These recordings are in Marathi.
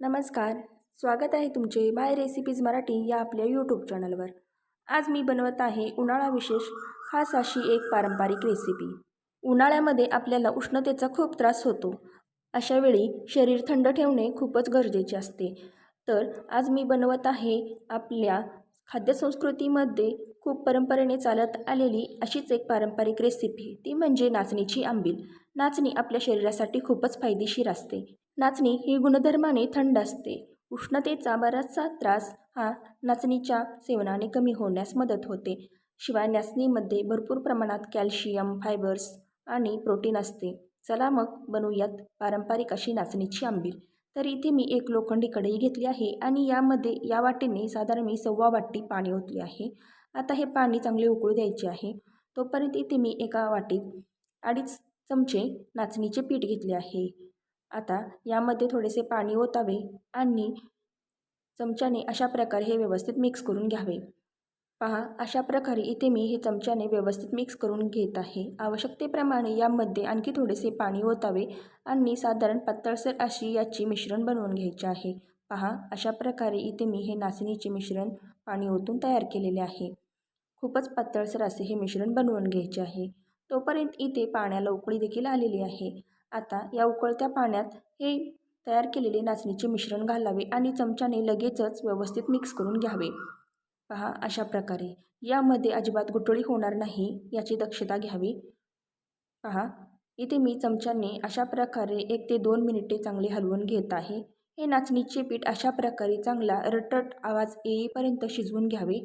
नमस्कार. स्वागत आहे तुमचे बाय रेसिपीज मराठी या आपल्या यूट्यूब चॅनलवर आज मी बनवत आहे उन्हाळा विशेष खास अशी एक पारंपरिक रेसिपी उन्हाळ्यामध्ये आपल्याला उष्णतेचा खूप त्रास होतो. अशावेळी शरीर थंड ठेवणे खूपच गरजेचे असते. तर आज मी बनवत आहे आपल्या खाद्यसंस्कृतीमध्ये खूप परंपरेने चालत आलेली अशीच एक पारंपरिक रेसिपी ती म्हणजे नाचणीची आंबील. नाचणी आपल्या शरीरासाठी खूपच फायदेशीर असते. नाचणी ही गुणधर्माने थंड असते. उष्णतेचा बराचसा त्रास हा नाचणीच्या सेवनाने कमी होण्यास मदत होते. शिवाय नाचणीमध्ये भरपूर प्रमाणात कॅल्शियम फायबर्स आणि प्रोटीन असते. चला मग बनवूयात पारंपरिक अशी नाचणीची आंबील तर इथे मी एक लोखंडी कढई घेतली आहे आणि यामध्ये या वाटेने साधारण मी सव्वा वाटी पाणी ओतले आहे. आता हे पाणी चांगले उकळू द्यायचे आहे. तोपर्यंत इथे मी एका वाटीत अडीच चमचे नाचणीचे पीठ घेतले आहे. आता यामध्ये थोडेसे पाणी ओतावे आणि चमच्याने अशा प्रकारे हे व्यवस्थित मिक्स करून घ्यावे. पहा अशा प्रकारे इथे मी हे चमच्याने व्यवस्थित मिक्स करून घेत आहे. आवश्यकतेप्रमाणे यामध्ये आणखी थोडेसे पाणी ओतावे आणि साधारण पातळसर अशी याची मिश्रण बनवून घ्यायचे आहे. पहा अशा प्रकारे इथे मी हे नाचणीचे मिश्रण पाणी ओतून तयार केलेले आहे. खूपच पातळसर असे हे मिश्रण बनवून घ्यायचे आहे. तोपर्यंत इथे पाण्याला उकळी देखील आलेली आहे. आता या उकळत्या पाण्यात हे तयार केलेले नाचणीचे मिश्रण घालावे आणि चमच्याने लगेचच व्यवस्थित मिक्स करून घ्यावे. पहा अशा प्रकारे. यामध्ये अजिबात गुटळी होणार नाही याची दक्षता घ्यावी. पहा इथे मी चमच्याने अशा प्रकारे एक ते दोन मिनिटे चांगले हलवून घेत आहे. हे नाचणीचे पीठ अशा प्रकारे चांगला रटट आवाज येईपर्यंत शिजवून घ्यावे.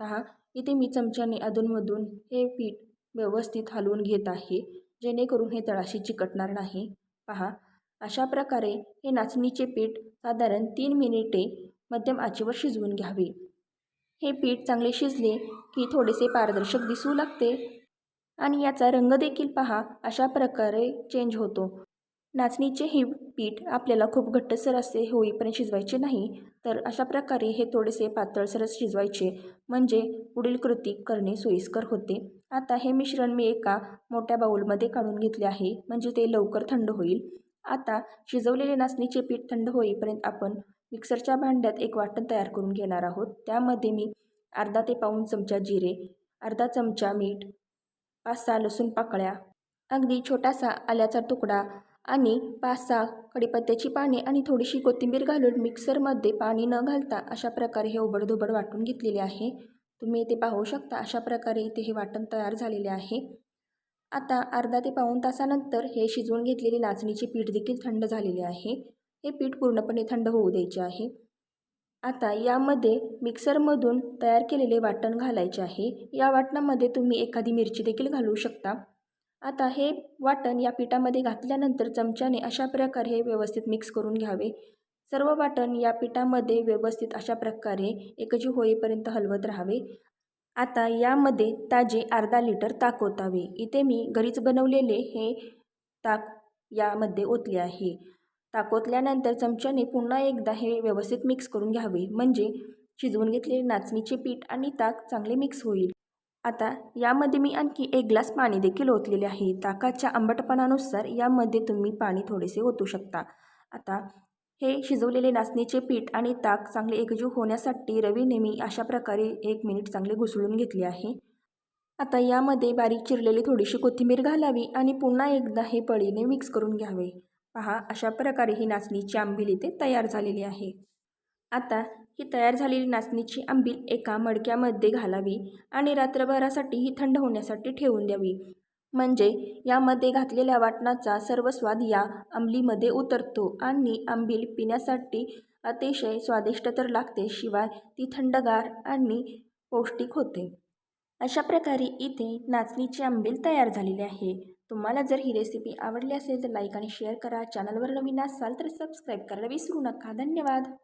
पहा इथे मी चमच्याने अधूनमधून हे पीठ व्यवस्थित हलवून घेत आहे. जेणेकरून हे तळाशी चिकटणार नाही. पहा अशा प्रकारे हे नाचणीचे पीठ साधारण तीन मिनिटे मध्यम आचेवर शिजवून घ्यावे. हे पीठ चांगले शिजले की थोडेसे पारदर्शक दिसू लागते. आणि याचा रंग देखील पहा अशा प्रकारे चेंज होतो. नाचणीचे हे पीठ आपल्याला खूप घट्टसर असे होईपर्यंत शिजवायचे नाही तर अशा प्रकारे हे थोडेसे पातळसरच शिजवायचे. म्हणजे पुढील कृती करणे सोयीस्कर होते. आता हे मिश्रण मी एका मोठ्या बाऊलमध्ये काढून घेतले आहे. म्हणजे ते लवकर थंड होईल. आता शिजवलेले नाचणीचे पीठ थंड होईपर्यंत आपण मिक्सरच्या भांड्यात एक वाटण तयार करून घेणार आहोत. त्यामध्ये मी अर्धा ते पाऊण चमचा जिरे अर्धा चमचा मीठ पाच सहा लसूण पाकळ्या अगदी छोटासा आल्याचा तुकडा आणि पाच सहा कडीपत्त्याची पाने आणि थोडीशी कोथिंबीर घालून मिक्सरमध्ये पाणी न घालता अशा प्रकारे हे उबडधोबड वाटून घेतलेले आहे. तुम्ही इथे पाहू शकता अशा प्रकारे इथे हे वाटण तयार झालेले आहे. आता अर्धा ते पाऊण तासानंतर हे शिजवून घेतलेले नाचणीचे पीठ देखील थंड झालेले आहे. हे पीठ पूर्णपणे थंड होऊ द्यायचे आहे. आता यामध्ये मिक्सरमधून तयार केलेले वाटण घालायचे आहे. या वाटणामध्ये तुम्ही एखादी मिरची देखील घालू शकता. आता हे वाटण या पिठामध्ये घातल्यानंतर चमच्याने अशा प्रकारे हे व्यवस्थित मिक्स करून घ्यावे. सर्व वाटण या पिठामध्ये व्यवस्थित अशा प्रकारे एकजीव होईपर्यंत हलवत राहावे. आता यामध्ये ताजे अर्धा लिटर ताक ओतावे. इथे मी घरीच बनवलेले हे ताक यामध्ये ओतले आहे. ताक ओतल्यानंतर चमच्याने पुन्हा एकदा हे व्यवस्थित मिक्स करून घ्यावे. म्हणजे शिजवून घेतलेले नाचणीचे पीठ आणि ताक चांगले मिक्स होईल. आता यामध्ये मी आणखी एक ग्लास पाणी देखील ओतलेले आहे. ताकाच्या आंबटपणानुसार यामध्ये तुम्ही पाणी थोडेसे ओतू शकता. आता हे शिजवलेले नाचणीचे पीठ आणि ताक चांगले एकजीव होण्यासाठी रवीने मी अशा प्रकारे एक मिनिट चांगले घुसळून घेतले आहे. आता यामध्ये बारीक चिरलेली थोडीशी कोथिंबीर घालावी आणि पुन्हा एकदा हे पळीने मिक्स करून घ्यावे. पहा अशा प्रकारे ही नाचणीची आंबील इथे तयार झालेली आहे. आता ही तयार झालेली नाचणीची आंबील एका मडक्यामध्ये घालावी आणि रात्रभरासाठी ही थंड होण्यासाठी ठेवून द्यावी. म्हणजे यामध्ये घातलेल्या वाटणाचा सर्व स्वाद या आंबलीमध्ये उतरतो आणि आंबील पिण्यासाठी अतिशय स्वादिष्ट तर लागते शिवाय ती थंडगार आणि पौष्टिक होते. अशा प्रकारे इथे नाचणीची आंबील तयार झालेली आहे. तुम्हाला जर ही रेसिपी आवडली असेल तर लाईक आणि शेअर करा. चॅनलवर नवीन असाल तर सबस्क्राईब करायला विसरू नका. धन्यवाद!